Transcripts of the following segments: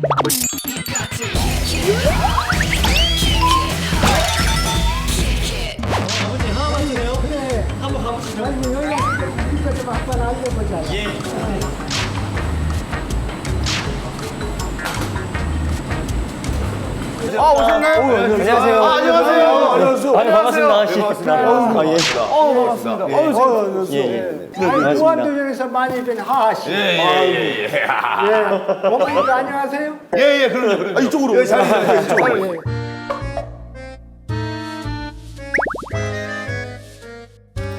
Bye. 아 오셨나요? 안녕하세요. 아, 안녕하세요. 안녕하세요. 아니 반갑습니다. 아시겠습니다. 아 예. 어 반갑습니다. 어, 예. 예. 아니, 반갑습니다. 무한도전에서 많이 뵌 하하씨. 예 예 예. 예. 어머니도 안녕하세요. 예 예 그럼요 그럼요. 아, 이쪽으로. 예, 잘. 이쪽으로. 예.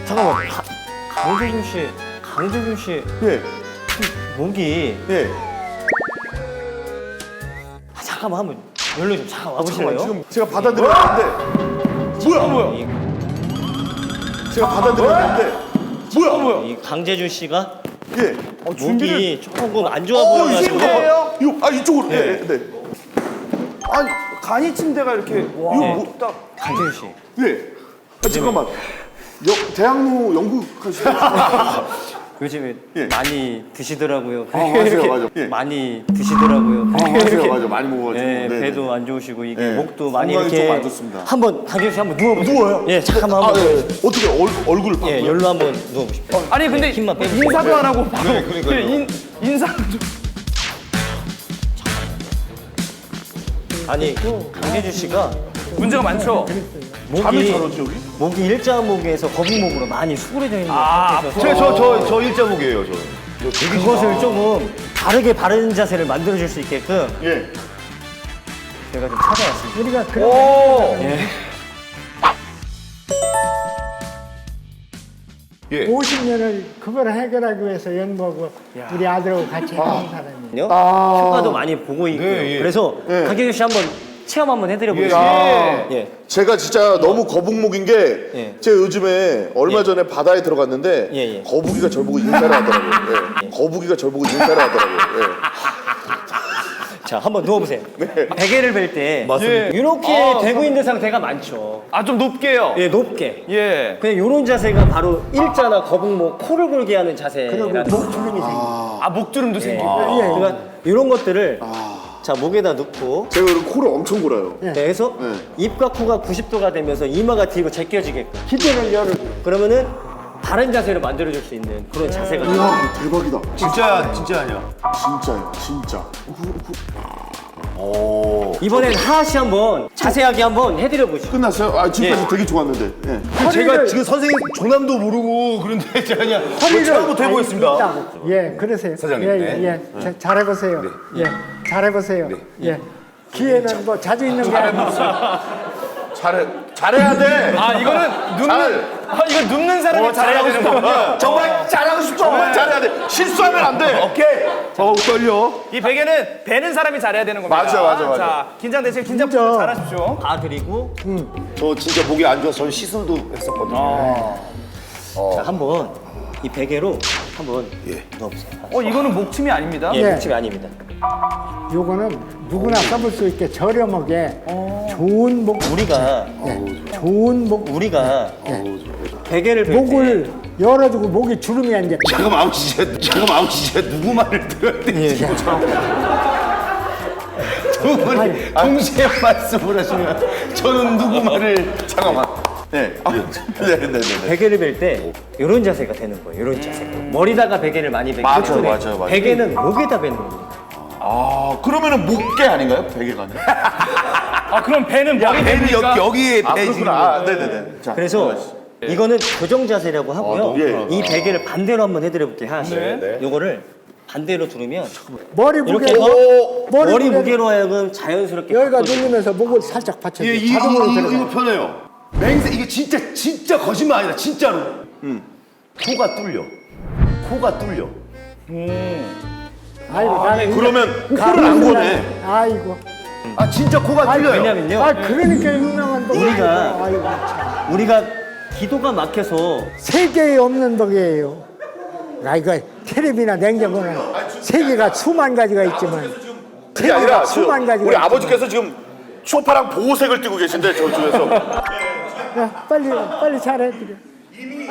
잠깐만. 가- 강재균 씨, 강재균 씨 예. 목이 예. 아, 잠깐만 한번 열로 좀 잠깐 와보실래요? 지금 제가 받아들였는데 뭐야 뭐야? 이, 제가 받아들였는데 뭐야 뭐야? 이 강재준 씨가 예. 목이 조금 안 좋아 어 보여가지고 이거예요? 이거 아 이쪽으로. 예. 예. 네. 아니 간이 침대가 이렇게 와, 네. 뭐, 딱 강재준 씨. 예. 아 잠깐만. 여, 대학로 연극 하시는 요즘에 예. 많이 드시더라고요. 아, 맞아요, 이렇게 맞아요. 예. 많이 드시더라고요. 아, 맞아요. 맞아요. 많이 먹어가지고. 예, 네네. 배도 안 좋으시고 이게 예. 목도 많이 건강이 이렇게 좀 안 좋습니다. 한번 강재준 씨 한번 누워보세요. 누워요? 예, 잠깐만 아, 한번. 예. 어떻게 얼, 얼굴을 바꿔요? 예, 열로 한번 누워보십시오. 아니 근데 힘만 빼주세요. 인사도 안 하고 바로 네, 그러니까요. 예, 인 인사 좀 아니 강재준 씨가 문제가 많죠. 잠이 잘 오지 여기? 목이 일자 목에서 거북목으로 많이 수그러져 있는 것 아, 같아서 저 저 저 일자목이에요 저. 그것을 조금 바르게 바른 자세를 만들어줄 수 있게끔 예. 제가 좀 찾아왔습니다. 우리가 오. 예. 50년을 그걸 해결하기 위해서 연구하고 우리 아들하고 같이 하는 사람이에요. 효과도 많이 보고 있고요. 네, 예. 그래서 네. 강재준 씨 한번 체험 한번 해드려 보겠습니다. 아. 예. 제가 진짜 너무 거북목인 게 예. 제가 요즘에 얼마 전에 바다에 들어갔는데 예, 예. 거북이가 절 보고 인사를 하더라고요. 예. 거북이가 절 보고 인사를 하더라고요. 자, 한번 누워보세요. 베개를 벨 때 맞습니다. 이렇게 아, 되고 있는 상태가 많죠. 아 좀 높게요. 예, 높게. 예. 그냥 이런 자세가 바로 일자나 거북목, 코를 골게 하는 자세라는 그리고 목주름이 생기고. 아 목주름도 예. 생기고. 그러니까 이런 것들을 자 목에다 넣고 제가 그럼 코를 엄청 골아요. 네, 해서 네. 입과 코가 90도가 되면서 이마가 뒤로 제껴지게끔 기대를 열을. 그러면은 바른 자세를 만들어줄 수 있는 그런 자세가 돼요. 이야 대박이다. 진짜 진짜 아니야. 진짜요, 진짜. 오. 이번엔 하하 씨 한번 자세하게 한번 해드려 보시죠. 끝났어요? 아 지금까지 예. 되게 좋았는데. 예. 제가 지금 선생님 종남도 모르고 그런데 제가 그냥 뭐 처음부터 해보겠습니다. 있다고. 예, 그러세요. 사장님, 예, 네. 예, 예. 자, 잘해보세요. 예, 잘해보세요. 예. 기회는 뭐 자주 있는 게 아니고. 잘해 잘해야 돼. 아 이거는 잘. 아 이거 눕는 사람이 잘해야 되는 거군요. 정말 잘하고 싶죠. 정말 잘해야 돼. 실수하면 안 돼. 오케이. 어 떨려. 이 베개는 베는 사람이 잘해야 되는 겁니다. 맞아, 맞아, 맞아. 자 긴장되세요. 긴장. 풀고 잘하십시오. 다 드리고 저 진짜 목이 안 좋아서 저는 시술도 했었거든요. 자 한번 이 베개로 한번 넣어보세요. 어 이거는 목침이 아닙니다. 예, 예. 목침이 아닙니다. 요거는 누구나 써볼 수 있게 저렴하게 좋은 목, 우리가 예, 좋은 목, 우리가 베개를 벨 목을 때 열어주고 목이 주름이 안 돼. 잠깐만 아우 진짜 잠깐만 아우 진짜 누구 말을 들어야 되지? 두 분이 동시에 말씀을 하시면 저는 누구 말을 잠깐만. 네. 아, 네, 네, 네, 네. 베개를 벨 때 이런 자세가 되는 거예요. 이런 자세. 머리다가 베개를 많이 베기 맞아, 때문에 맞아, 맞아. 베개는 목에다 베는 겁니다. 아 그러면은 목게 아닌가요? 베개가 아니라? 아 그럼 배는 머리 배는 됩니까? 여기 여기에 아배 지금 그렇구나. 아, 네 네 네. 자, 그래서 이거는 교정 자세라고 하고요. 예. 이 베개를 반대로 한번 해드려 볼게요. 하나씩. 네. 요거를 반대로 두르면 머리 이렇게 무게로 해서 머리 머리 무게로 하여금 자연스럽게 여기가 눌리면서 목을 살짝 받쳐줘. 예, 이, 자동으로 이, 이, 들어가. 이거 편해요. 맹세 이게 진짜 진짜 거짓말 아니다 진짜로. 코가 뚫려. 코가 뚫려. 아이고 나는 그러면 코를 안 거네. 아이고. 아 진짜 코가 뚫려요. 왜냐면요. 아 그러니까 유명한 덕. 우리가- 아이고 참. 우리가 기도가 막혀서 세계에 없는 덕이에요. 아 이거 텔레비나 냉장고는 세계가 수만 가지가 있지만 그게 아니라 지금 수만 가지가 우리 있지만. 아버지께서 지금 쇼파랑 보호색을 띠고 계신데 저쪽에서 야, 빨리 빨리 잘해드려. 이미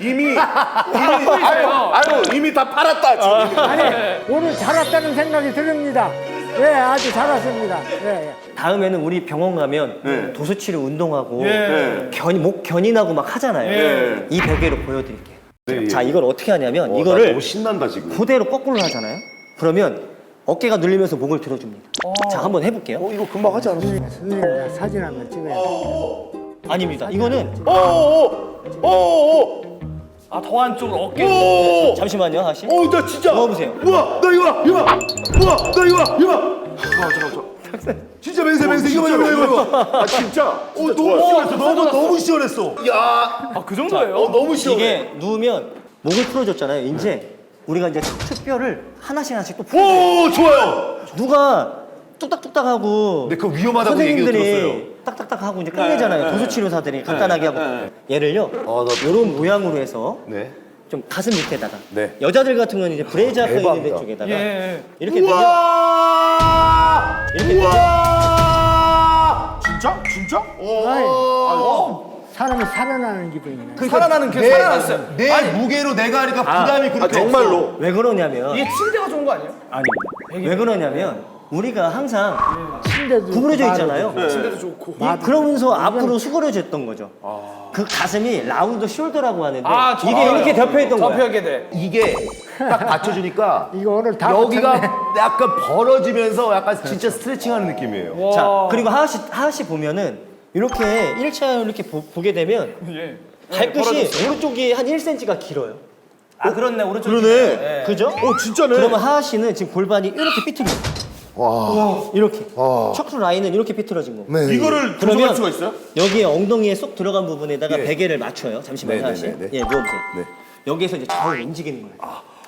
이미 아유, 아유 이미 다 팔았다 지금. 아니 오늘 잘 왔다는 생각이 듭니다. 예, 아주 잘하십니다. 예, 예. 다음에는 우리 병원 가면 도수치료 운동하고 견, 목 견인하고 막 하잖아요. 이 베개로 보여드릴게요. 자, 이걸 어떻게 하냐면 어, 나 이거를 너무 신난다 지금. 그대로 거꾸로 하잖아요. 그러면 어깨가 눌리면서 목을 들어줍니다. 자, 한번 해볼게요. 어, 이거 금방 하지 않았어? 선생님, 나 사진 한번 찍어야 돼. 아닙니다. 이거는 어어어어어 아, 더 안쪽으로 어깨. 잠시만요, 하시. 어, 나 진짜. 먹어보세요. 우와, 나 이거 봐, 이거 봐. 우와, 나 이거 봐, 이거 봐. 진짜 맹세, 맹세. 이거 봐, 이거 봐, 이거 봐. 아 진짜? 어, 너무 시원했어. 너무 너무 시원했어. 야, 아, 그 정도예요? 어, 너무 시원해. 이게 누우면 목을 풀어줬잖아요. 이제 우리가 이제 척추뼈를 하나씩 하나씩 또 풀어. 오, 좋아요. 누가 뚝딱뚝딱하고 근데 그거 위험하다고 얘기도 들었어요. 선생님들이 딱딱딱 하고 이제 끝내잖아요. 도수치료사들이 간단하게 하고 얘를요 이런 모양으로 해서 네. 좀 가슴 밑에다가 네. 여자들 같은 경우는 이제 브레이저 껴 있는 데 대박이다. 쪽에다가 예. 이렇게 되면 우와! 이렇게 되면 진짜? 진짜? 아이, 사람이 살아나는 기분이네. 살아나는 게 내, 살아났어요. 내 무게로 내가 하니까 부담이 그렇게 아 정말로? 왜 그러냐면 이게 침대가 좋은 거 아니에요? 아닙니다. 왜 그러냐면 우리가 항상 침대도 구부러져 있잖아요. 침대도 좋고. 이- 그러면서 앞으로 수그러졌던 거죠. 그 가슴이 라운드 숄더라고 하는데 아, 이게 좋아요. 이렇게 덮여 있던 거야. 덮여게 돼. 이게 딱 받쳐주니까 이거 오늘 다 여기가 붙였네. 약간 벌어지면서 약간 진짜 스트레칭하는 느낌이에요. 자, 그리고 하하 씨, 하하 씨 보면은 이렇게 일차 이렇게 보, 게 되면 예. 발끝이 오른쪽이 한 1cm가 길어요. 아, 그렇네. 오른쪽. 그러네. 그죠? 어 진짜네. 그러면 하하 씨는 지금 골반이 이렇게 삐뚤어요. 이렇게. 척추 라인은 이렇게 삐뚤어진 거고. 네. 이거를 그러면 조정할 수가 있어요? 여기에 엉덩이에 쏙 들어간 부분에다가 베개를 맞춰요. 잠시만 요, 네, 하하 씨. 네, 네, 네. 예, 누워보세요. 네. 여기에서 이제 좌우로 움직이는 거예요.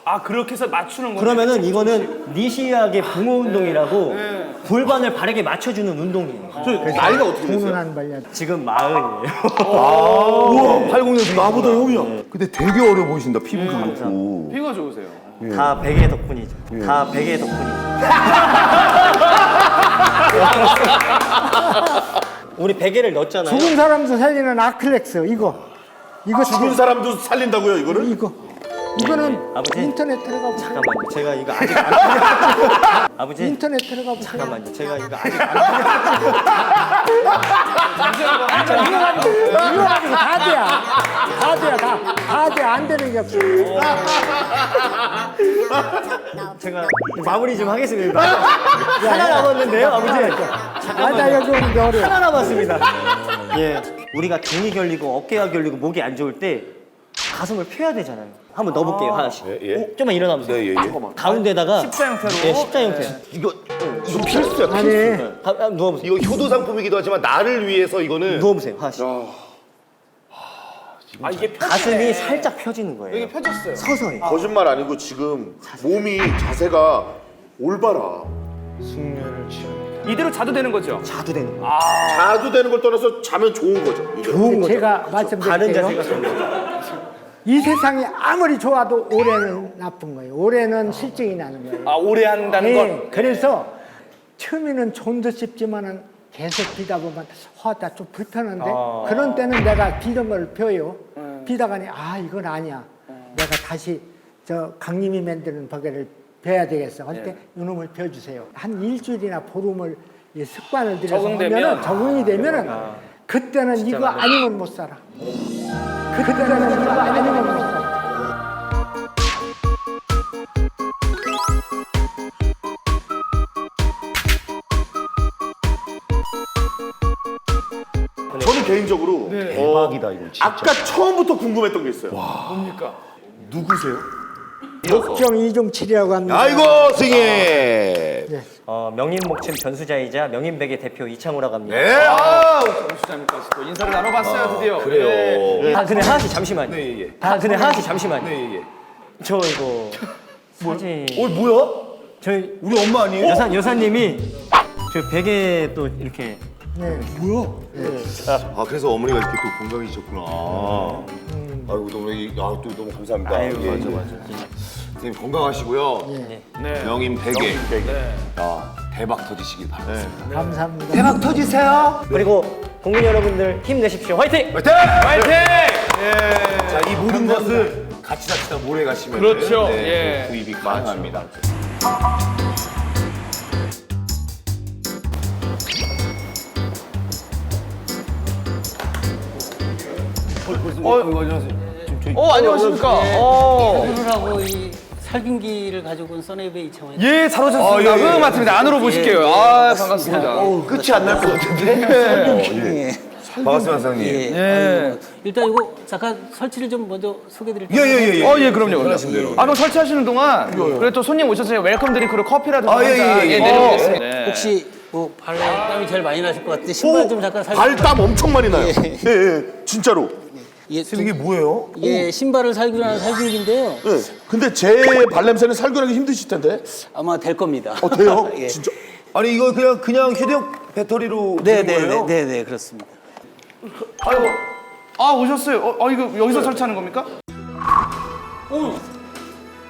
아, 그렇게 해서 맞추는 거. 그러면은 이거는 니시하게 붕어 운동이라고 골반을 바르게 맞춰주는 운동이에요. 저 나이가 어떻게 발려. 지금 마흔이에요. 우와, 80년생 나보다 형이야. 근데 되게 어려 보이신다. 피부도 그렇고. 피가 좋으세요. 다 베개 덕분이죠. 다 베개 덕분이죠. 우리 베개를 넣었잖아요. 죽은 사람도 살리는 아클렉스 이거 이거 죽은 사람도 살린다고요 이거를? 이거 이거는 아버지. 인터넷 들어가 보세요. 잠깐만요. 제가 이거 아직 안 아버지 인터넷 들어가 보세요. 잠깐만요. 제가 이거 아직 안 이거 가지고 다 돼야 다 돼야 다 다 돼. 안 되는 게 없어. 제가 마무리 좀 하겠습니다. 하나 남았는데요, 아버지. 아 나 여기 오는 게 어려워. 하나 남았습니다. 예, 우리가 등이 결리고 어깨가 결리고 목이 안 좋을 때 가슴을 펴야 되잖아요. 한번 넣어볼게요, 하나씩. 예, 예. 오, 좀만 일어나 보세요. 네, 예, 예. 가운데다가 십자 형태로. 예, 십자 형태. 이거 이거 필수야. 필수. 아니 가, 아, 누워보세요. 이거 효도 상품이기도 하지만 나를 위해서 이거는 누워보세요, 하나씩. 아, 이게 펴지네. 가슴이 살짝 펴지는 거예요. 여기 펴졌어요. 서서히. 거짓말 아니고 지금 몸이 자세가 올바라. 이대로 자도 되는 거죠? 자도 되는 거예요. 자도 되는 걸 떠나서 자면 좋은 거죠. 이게. 좋은 거죠. 제가 자세가 말씀드릴게요. 좋은 거죠. 이 세상이 아무리 좋아도 올해는 나쁜 거예요. 올해는 실증이 나는 거예요. 아, 오래 한다는 예, 건. 그래서 처음에는 좀더 씹지만은 계속 비다 보면 허다 좀 불편한데 그런 때는 내가 비던 걸 펴요. 비다가니 아 이건 아니야. 내가 다시 저 강림이 만드는 버개를 펴야 되겠어. 할때 이놈을 펴주세요. 한 일주일이나 보름을 이 습관을 들여서 적응되면? 하면은 적응이 되면은 그때는 이거 아니면 못 살아. 그때는 이거 아니면 못 살아. 저는 개인적으로 어, 대박이다 이거 진짜. 아까 처음부터 궁금했던 게 있어요. 뭡니까? 누구세요? 목정 이종칠이라고 합니다. 아이고 승희. 어, 명인 목침 전수자이자 명인베개 대표 이창우라고 합니다. 네. 아, 수장님까지 또 인사를 나눠봤어요, 드디어. 네. 그래요. 아, 근데 하나씩 잠시만요. 네, 예. 아, 근데 하나씩 잠시만요. 네, 예. 저 이거 사진. 어, 뭐야? 저희 우리 엄마 아니에요? 여사 여사님이 저 베개 또 이렇게 네. 아, 그래서 어머니가 이렇게 또 건강해 지셨구나. 아이고, 너무, 이- 아, 또 너무 감사합니다. 아유, 예, 맞아, 예. 맞아. 선생님 건강하시고요. 네. 명인 베개. 네. 아, 대박 터지시길 바라겠습니다. 감사합니다. 대박 터지세요. 그리고 국민 여러분들 힘내십시오. 화이팅! 화이팅! 화이팅! 자, 이 모든 것을 같이 잡시다 모래 가시면 그렇죠. 네, 예. 구입이 가능합니다. 어, 어 안녕하십니까. 어. 하고 이 살균기를 가지고 온 써네이베 이창원. 예, 잘 오셨습니다. 아, 예, 예. 응, 맞습니다. 안으로 보실게요. 아, 반갑습니다. 끝이 안 날 것 같은데. 예. 반갑습니다, 선생님. 예. 예. 아이고, 일단 이거 잠깐 설치를 좀 먼저 소개드릴게요. 예예예. 예, 어, 예, 그럼요. 그럼요. 아, 그럼 설치하시는 동안 그래 또 손님 오셨어요. 웰컴 드링크로 커피라도 아, 예, 한 잔. 예, 예. 내려오겠습니다. 네. 혹시 뭐 발땀이 제일 많이 나실 것 같은데 신발 좀 잠깐 살펴. 발땀 엄청 많이 나요. 예, 예, 진짜로. 이게, 좀- 이게 뭐예요? 이게 신발을 살균하는 살균기인데요. 예. 근데 제 발냄새는 살균하기 힘드실 텐데. 아마 될 겁니다. 어, 돼요? 예. 진짜. 아니 이거 그냥 그냥 휴대용 배터리로 네, 되는 네, 네, 거예요? 네, 네, 그렇습니다. 아이고. 아, 오셨어요. 어, 어, 이거 여기서 설치하는 겁니까?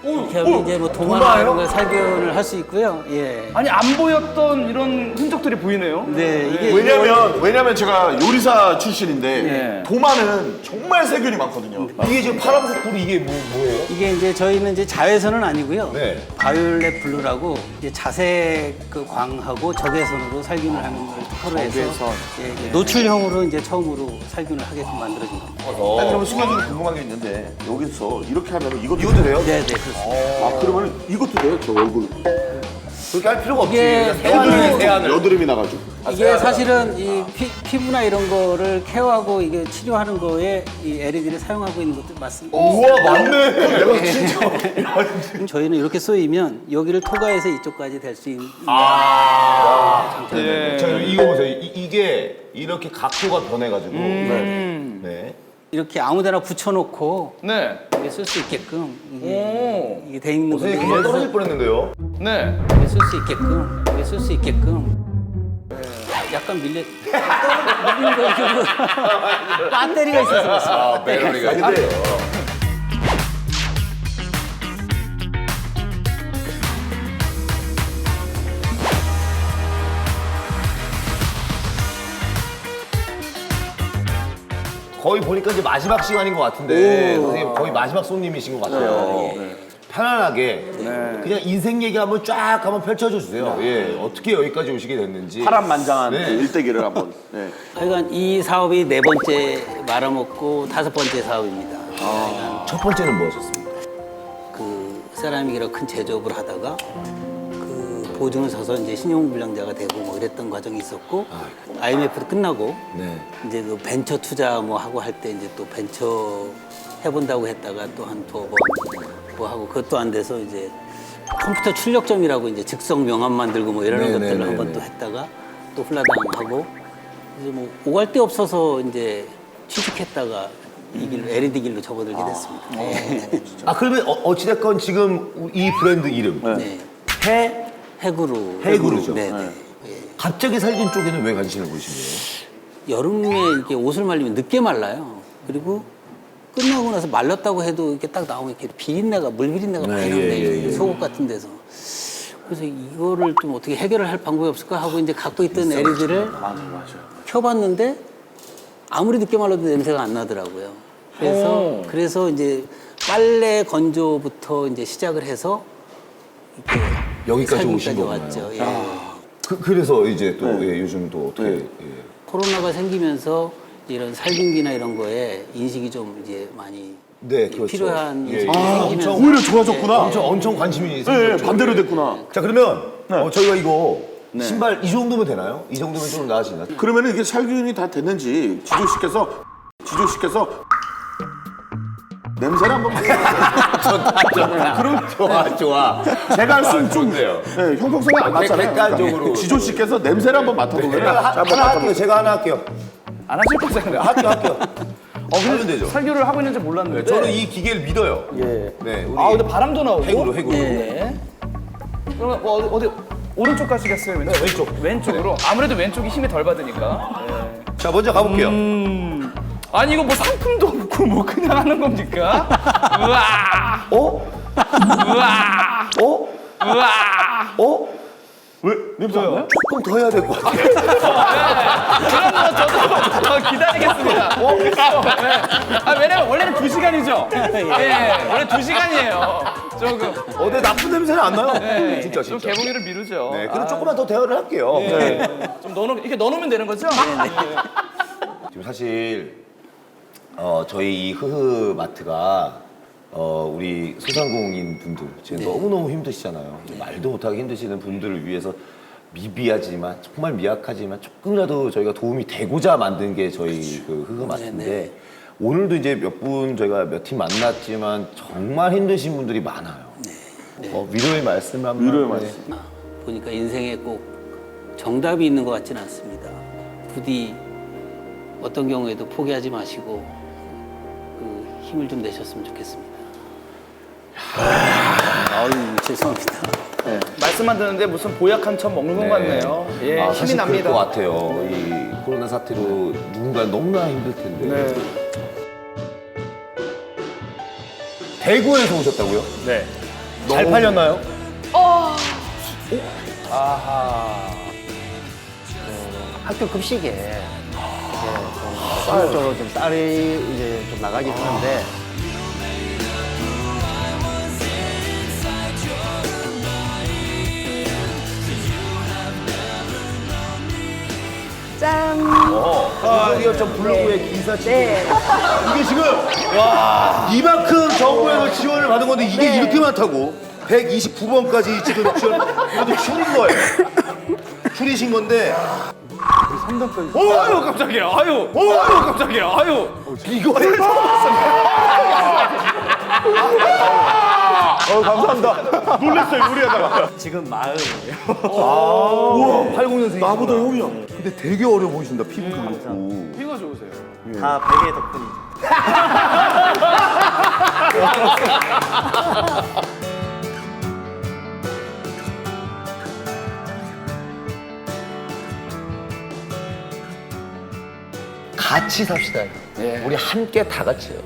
이렇게 하면 이제 뭐 이런 걸 살균을 할 수 있고요. 예. 아니, 안 보였던 이런 흔적들이 보이네요. 네, 이게 왜냐면 왜냐면 제가 요리사 출신인데 예. 도마는 정말 세균이 많거든요. 이게 지금 파란색 불이 이게 뭐 뭐예요? 이게 이제 저희는 이제 자외선은 아니고요. 네. 바이올렛 블루라고 이제 자색 그 광하고 적외선으로 살균을 하는 걸 특허로 해서 예, 이게 노출형으로 이제 처음으로 살균을 하게끔 만들어진 겁니다. 아, 그러면 순간 좀 궁금한 게 있는데 여기서 이렇게 하면 이것도 이것도 돼요? 네, 네, 그렇습니다. 아 그러면 이것도 돼요? 저 얼굴 그렇게 할 필요가 없지. 이게 세안을 세안을. 여드름이 나가지고. 이게 사실은 이 피, 부나 이런 거를 케어하고 이게 치료하는 거에 이 LED를 사용하고 있는 것도 맞습니다. 우와 맞네. 내가 진짜. 그럼 저희는 이렇게 쏘이면 여기를 토가해서 이쪽까지 될 수 있는 예. 자 이거 보세요. 이, 게 이렇게 각도가 변해가지고. 음. 네. 이렇게 아무데나 붙여놓고 네. 쓸 수 있게끔 이게, 오. 이게 돼 있는 선생님 금방 떨어질 뻔했는데요. 네. 이게 쓸수 있게끔 이게 쓸 수 있게끔 예, 약간 밀려 밀린 거 이거 배터리가 있어서 그렇습니다. 아 배터리가 있는데요. 거의 보니까 이제 마지막 시간인 것 같은데 선생님 거의 마지막 손님이신 것 같아요. 편안하게 그냥 인생 얘기 한번 쫙 한번 펼쳐줘 주세요. 예, 어떻게 여기까지 오시게 됐는지. 파란만장한 네. 그 일대기를 한번. 네. 하여간 이 사업이 네 번째 말아먹고 다섯 번째 사업입니다. 첫 번째는 뭐였었습니까? 그 세라믹이라 큰 제조업을 하다가 그 보증을 서서 이제 신용불량자가 되고 뭐 이랬던 과정이 있었고 IMF도 끝나고 네. 이제 그 벤처 투자 뭐 하고 할 때 이제 또 벤처 해본다고 했다가 또 한 두어 번뭐 하고 그것도 안 돼서 이제 컴퓨터 출력점이라고 이제 즉석 명함 만들고 뭐 이러는 네, 것들을 네, 네, 한번 네. 또 했다가 또 훌라당하고 이제 뭐 오갈 데 없어서 이제 취직했다가 이 길로 LED 길로 접어들게 됐습니다. 네. 아 그러면 어, 어찌됐건 지금 이 브랜드 이름 네. 해 해구로. 해구로죠. 네, 네. 예. 갑자기 살균 쪽에는 왜 관심을 보이신 여름에 이렇게 옷을 말리면 늦게 말라요. 그리고 끝나고 나서 말렸다고 해도 이렇게 딱 나오면 이렇게 비린내가 물 비린내가 많이 네, 나는데 예, 예, 예. 속옷 같은 데서. 그래서 이거를 좀 어떻게 해결을 할 방법이 없을까 하고 이제 갖고 있던 LED를 켜봤는데 아무리 늦게 말라도 냄새가 안 나더라고요. 그래서 그래서 이제 빨래 건조부터 이제 시작을 해서 이렇게 여기까지 오신 거구나요. 왔죠. 예. 그, 그래서 이제 또 예, 요즘 또 어떻게 예. 코로나가 생기면서 이런 살균기나 이런 거에 인식이 좀 이제 많이 네, 그렇죠. 필요한 예, 인식이 예. 생기면서 아, 오히려 좋아졌구나. 엄청 엄청 관심이 네, 생겼죠. 반대로 됐구나. 자 그러면 어, 저희가 이거 신발 이 정도면 되나요? 이 정도면 좀 나아지나? 그러면 이게 살균이 다 됐는지 지조 씨께서 지조 씨께서 냄새를 한번 맡아보세요. 그럼 좋아 좋아. 제가 할 수는 좀 좋네요. 네, 형평성이 안 맞잖아요. 객관적으로. 그러니까 지조 씨께서 냄새를 한번 맡아보면 제가 하, 하나 할게요. 제가 하나 할게요. 안 하실 거잖아요. 할게요 할게요. 어 그러면 되죠. 살균을 하고 있는지 몰랐는데. 저는 이 기계를 믿어요. 예. 네. 우리 아, 근데 바람도 나오고. 해구로 해구로. 네. 그러면 어, 어디 오른쪽 가시겠어요? 왼쪽? 네, 왼쪽. 왼쪽으로. 아무래도 왼쪽이 힘이 덜 받으니까. 네. 자 먼저 가볼게요. 아니 이거 뭐 상품도 없고 뭐 그냥 하는 겁니까? 우와. 어? 우와. 어? 우와. 어? 왜 냄새 안 나요? 조금 더 해야 될 것 같아요. 그럼 저도 어, 기다리겠습니다. 네. 아, 왜냐면 원래는 두 시간이죠. 네, 원래 두 시간이에요. 조금 어, 네, 나쁜 냄새는 안 나요. 진짜 좀 진짜. 개봉일을 미루죠. 네, 그럼 아, 조금만 더 대화를 할게요. 네. 좀 넣어 이렇게 넣어놓으면 되는 거죠? 지금 사실 어, 저희 이 흐흐 마트가 어, 우리 소상공인 분들 지금 너무너무 힘드시잖아요. 이제 말도 못하게 힘드시는 분들을 위해서 미비하지만 정말 미약하지만 조금이라도 저희가 도움이 되고자 만든 게 저희 그 흐흐 마트인데 오늘도 이제 몇 분 저희가 몇 팀 만났지만 정말 힘드신 분들이 많아요. 어, 위로의 말씀 한번 위로의 네. 말씀. 아, 보니까 인생에 꼭 정답이 있는 것 같지는 않습니다. 부디 어떤 경우에도 포기하지 마시고 그 힘을 좀 내셨으면 좋겠습니다. 아유 죄송합니다. 말씀만 듣는데 무슨 보약 한첩 먹는 것 같네요. 예, 아, 힘이 사실 납니다. 그럴 것 같아요. 이 코로나 사태로 누군가 너무나 힘들 텐데. 네. 대구에서 오셨다고요? 네. 잘 팔렸나요? 학교 급식에 좀 전국적으로 좀 쌀이 이제 좀 나가긴 하는데. 짠. 이거 좀 블로그에 기사 찍고. 네. 이게 지금 와. 이만큼 정부에서 지원을 받은 건데 이게 네. 이렇게 많다고? 129번까지 지금 지원 이것도 큐린 거예요. 큐리신 건데 오, 아유 깜짝이야. 아유, 오, 아유 깜짝이야. 아유. 이거를 어 감사합니다 놀랬어요 우리하다가 지금 마흔이에요. 우와 80년생 나보다 형이야 근데 되게 어려 보이신다 피부도 그렇고 피가 좋으세요. 다 베개 덕분이죠. 같이 삽시다. 우리 함께 다 같이요.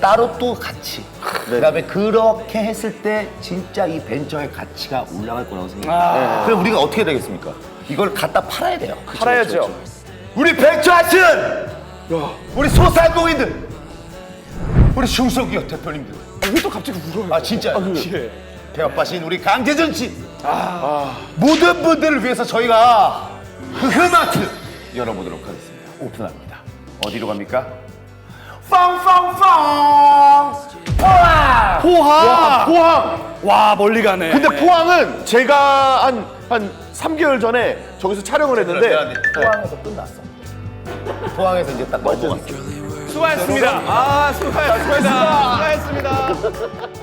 따로 또 같이. 그다음에 그렇게 했을 때 진짜 이 벤처의 가치가 올라갈 거라고 생각해요. 그럼 우리가 어떻게 되겠습니까? 이걸 갖다 팔아야 돼요. 팔아야죠. 우리 벤처 하시는 우리 소상공인들, 우리 중소기업 대표님들. 왜 또 갑자기 울어요? 아 진짜. 예. 배아빠신 우리 강재준 씨. 모든 분들을 위해서 저희가 흐흐마트 열어보도록 하겠습니다. 오픈합니다. 어디로 갑니까? 빵빵빵! 포항! 포항 포항 와 멀리 가네. 근데 포항은 제가 한 한 3개월 전에 저기서 촬영을 했는데 포항에서 끝났어. 포항에서 이제 딱 넘어갔어. 수고하셨습니다. 아 수고하셨습니다. 수고하셨습니다.